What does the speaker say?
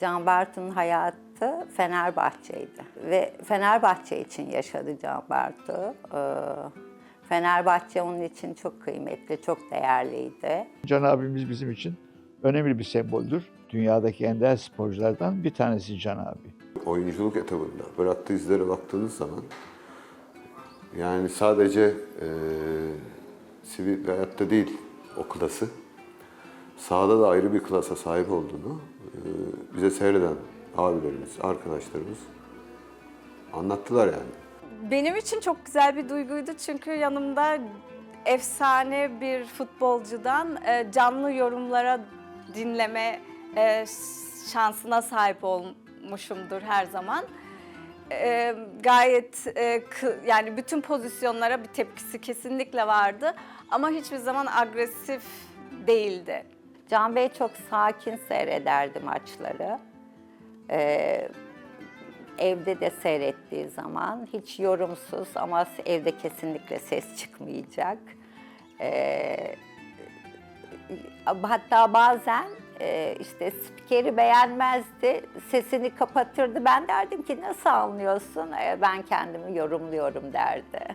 Can Bartu'nun hayatı Fenerbahçe'ydi ve Fenerbahçe için yaşadı Can Bartu. Ee, Fenerbahçe onun için çok kıymetli, çok değerliydi. Can abimiz bizim için önemli bir semboldür. Dünyadaki ender sporculardan bir tanesi Can abi. oyunculuk etabında bıraktığı izlere baktığınız zaman yani sadece eee sivil hayatta değil o klası sahada da ayrı bir klasa sahip olduğunu bize seyreden abilerimiz, arkadaşlarımız anlattılar yani. Benim için çok güzel bir duyguydu çünkü yanımda efsane bir futbolcudan e, canlı yorumlara dinleme e, şansına sahip olmuşumdur her zaman. E, gayet e, yani bütün pozisyonlara bir tepkisi kesinlikle vardı ama hiçbir zaman agresif değildi. Can Bey çok sakin seyrederdi maçları. Ee, evde de seyrettiği zaman hiç yorumsuz ama evde kesinlikle ses çıkmayacak. Ee, hatta bazen e, işte spikeri beğenmezdi, sesini kapatırdı. Ben derdim ki nasıl anlıyorsun? "E, ben kendimi yorumluyorum derdi.